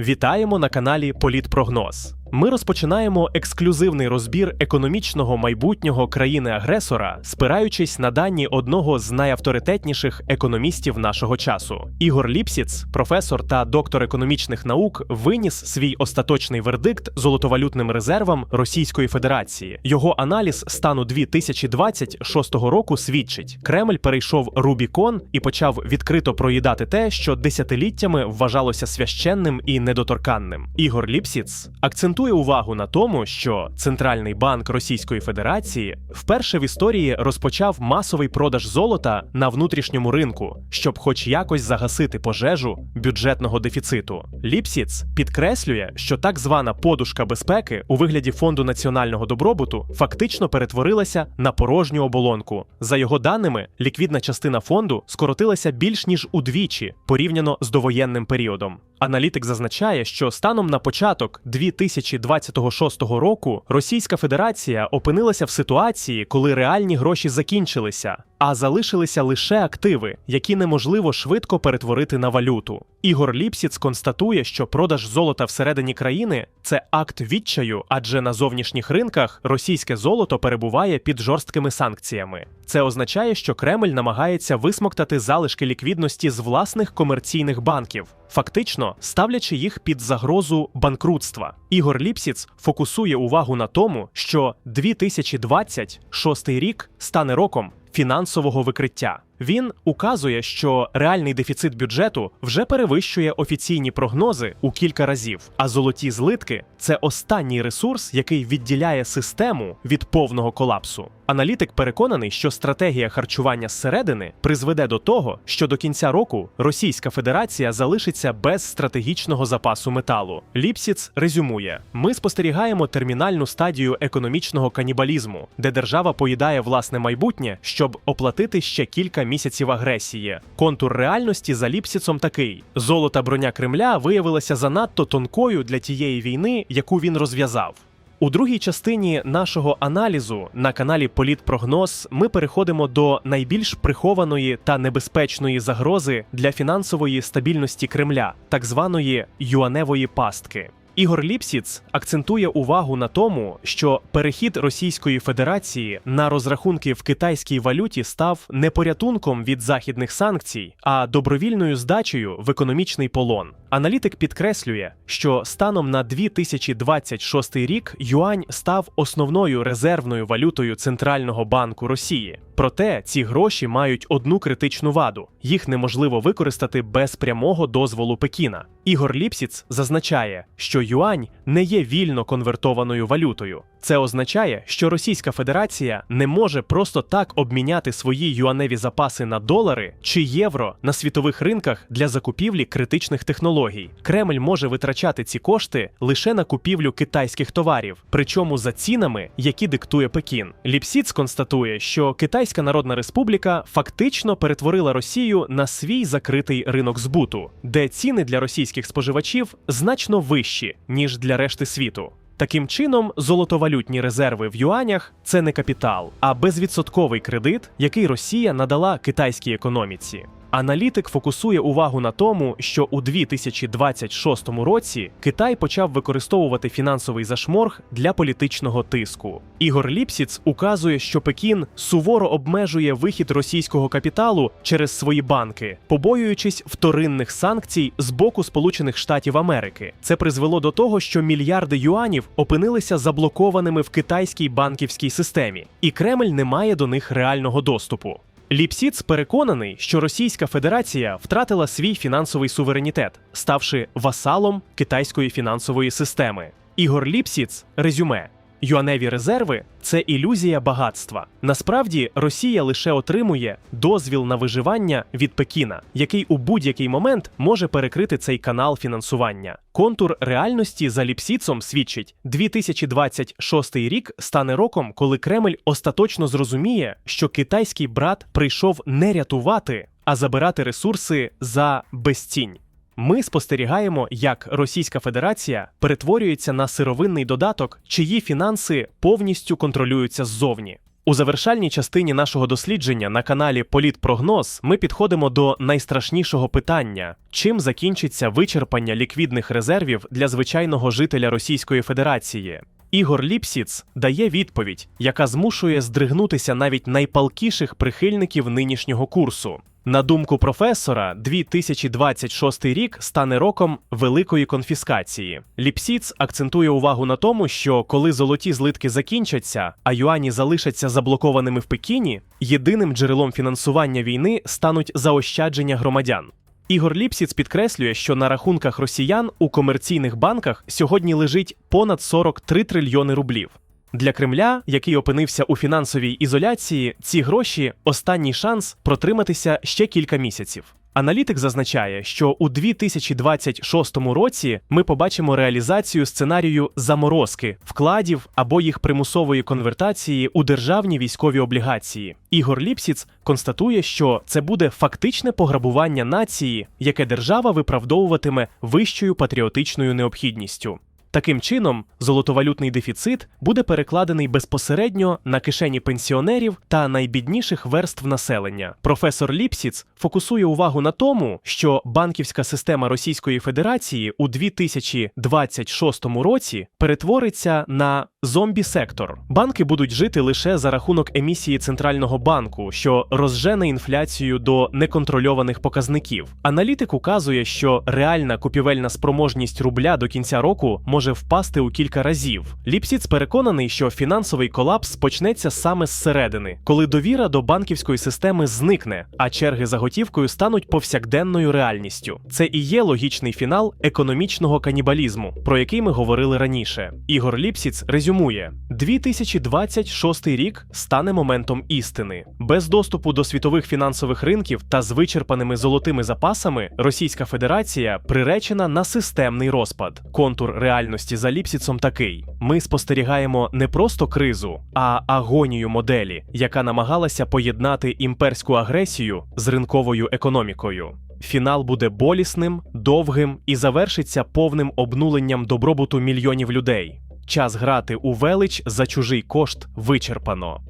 Вітаємо на каналі Політпрогноз. Ми розпочинаємо ексклюзивний розбір економічного майбутнього країни-агресора, спираючись на дані одного з найавторитетніших економістів нашого часу. Ігор Ліпсіц, професор та доктор економічних наук, виніс свій остаточний вердикт золотовалютним резервам Російської Федерації. Його аналіз стану 2026 року свідчить: Кремль перейшов Рубікон і почав відкрито проїдати те, що десятиліттями вважалося священним і недоторканним. Ігор Ліпсіц акцентує увагу на тому, що Центральний банк Російської Федерації вперше в історії розпочав масовий продаж золота на внутрішньому ринку, щоб хоч якось загасити пожежу бюджетного дефіциту. Ліпсіц підкреслює, що так звана подушка безпеки у вигляді фонду національного добробуту фактично перетворилася на порожню оболонку. За його даними, ліквідна частина фонду скоротилася більш ніж удвічі порівняно з довоєнним періодом. Аналітик зазначає, що станом на початок 2026 року Російська Федерація опинилася в ситуації, коли реальні гроші закінчилися, а залишилися лише активи, які неможливо швидко перетворити на валюту. Ігор Ліпсіц констатує, що продаж золота всередині країни це акт відчаю, адже на зовнішніх ринках російське золото перебуває під жорсткими санкціями. Це означає, що Кремль намагається висмоктати залишки ліквідності з власних комерційних банків, фактично ставлячи їх під загрозу банкрутства. Ігор Ліпсіц фокусує увагу на тому, що 2026 рік стане роком фінансового викриття. Він указує, що реальний дефіцит бюджету вже перевищує офіційні прогнози у кілька разів. А золоті злитки це останній ресурс, який відділяє систему від повного колапсу. Аналітик переконаний, що стратегія харчування зсередини призведе до того, що до кінця року Російська Федерація залишиться без стратегічного запасу металу. Ліпсіц резюмує: ми спостерігаємо термінальну стадію економічного канібалізму, де держава поїдає власне майбутнє, щоб оплатити ще кілька місяців агресії. Контур реальності за Ліпсіцом такий: золота броня Кремля виявилася занадто тонкою для тієї війни, яку він розв'язав. У другій частині нашого аналізу на каналі Політпрогноз ми переходимо до найбільш прихованої та небезпечної загрози для фінансової стабільності Кремля, так званої юаневої пастки. Ігор Ліпсіц акцентує увагу на тому, що перехід Російської Федерації на розрахунки в китайській валюті став не порятунком від західних санкцій, а добровільною здачею в економічний полон. Аналітик підкреслює, що станом на 2026 рік юань став основною резервною валютою Центрального банку Росії. Проте ці гроші мають одну критичну ваду: їх неможливо використати без прямого дозволу Пекіна. Ігор Ліпсіц зазначає, що юань не є вільно конвертованою валютою. Це означає, що Російська Федерація не може просто так обміняти свої юаневі запаси на долари чи євро на світових ринках для закупівлі критичних технологій. Кремль може витрачати ці кошти лише на купівлю китайських товарів, причому за цінами, які диктує Пекін. Ліпсіц констатує, що Китайська Народна Республіка фактично перетворила Росію на свій закритий ринок збуту, де ціни для російських споживачів значно вищі ніж для решти світу. Таким чином, золотовалютні резерви в юанях це не капітал, а безвідсотковий кредит, який Росія надала китайській економіці. Аналітик фокусує увагу на тому, що у 2026 році Китай почав використовувати фінансовий зашморг для політичного тиску. Ігор Ліпсіц указує, що Пекін суворо обмежує вихід російського капіталу через свої банки, побоюючись вторинних санкцій з боку Сполучених Штатів Америки. Це призвело до того, що мільярди юанів опинилися заблокованими в китайській банківській системі, і Кремль не має до них реального доступу. Ліпсіц переконаний, що Російська Федерація втратила свій фінансовий суверенітет, ставши васалом китайської фінансової системи. Ігор Ліпсіц резюме. Юаневі резерви це ілюзія багатства. Насправді Росія лише отримує дозвіл на виживання від Пекіна, який у будь-який момент може перекрити цей канал фінансування. Контур реальності за ліпсіцом свідчить, 2026 рік стане роком, коли Кремль остаточно зрозуміє, що китайський брат прийшов не рятувати, а забирати ресурси за безцінь. Ми спостерігаємо, як Російська Федерація перетворюється на сировинний додаток, чиї фінанси повністю контролюються ззовні. У завершальній частині нашого дослідження на каналі Політпрогноз ми підходимо до найстрашнішого питання: чим закінчиться вичерпання ліквідних резервів для звичайного жителя Російської Федерації. Ігор Ліпсіц дає відповідь, яка змушує здригнутися навіть найпалкіших прихильників нинішнього курсу. На думку професора, 2026 рік стане роком великої конфіскації. Ліпсіц акцентує увагу на тому, що коли золоті злитки закінчаться, а юані залишаться заблокованими в Пекіні, єдиним джерелом фінансування війни стануть заощадження громадян. Ігор Ліпсіц підкреслює, що на рахунках росіян у комерційних банках сьогодні лежить понад 43 трильйони рублів. Для Кремля, який опинився у фінансовій ізоляції, ці гроші останній шанс протриматися ще кілька місяців. Аналітик зазначає, що у 2026 році ми побачимо реалізацію сценарію заморозки вкладів або їх примусової конвертації у державні військові облігації. Ігор Ліпсіц констатує, що це буде фактичне пограбування нації, яке держава виправдовуватиме вищою патріотичною необхідністю. Таким чином, золотовалютний дефіцит буде перекладений безпосередньо на кишені пенсіонерів та найбідніших верств населення. Професор Ліпсіц фокусує увагу на тому, що банківська система Російської Федерації у 2026 році перетвориться на зомбі-сектор. Банки будуть жити лише за рахунок емісії центрального банку, що розжене інфляцію до неконтрольованих показників. Аналітик указує, що реальна купівельна спроможність рубля до кінця року може впасти у кілька разів. Ліпсіц переконаний, що фінансовий колапс почнеться саме зсередини, коли довіра до банківської системи зникне, а черги за готівкою стануть повсякденною реальністю. Це і є логічний фінал економічного канібалізму, про який ми говорили раніше. Ігор Ліпсіц резюмує: 2026 рік стане моментом істини. Без доступу до світових фінансових ринків та з вичерпаними золотими запасами Російська Федерація приречена на системний розпад. Контур реальності за Ліпсіцом такий: ми спостерігаємо не просто кризу, а агонію моделі, яка намагалася поєднати імперську агресію з ринковою економікою. Фінал буде болісним, довгим і завершиться повним обнуленням добробуту мільйонів людей. Час грати у велич за чужий кошт вичерпано.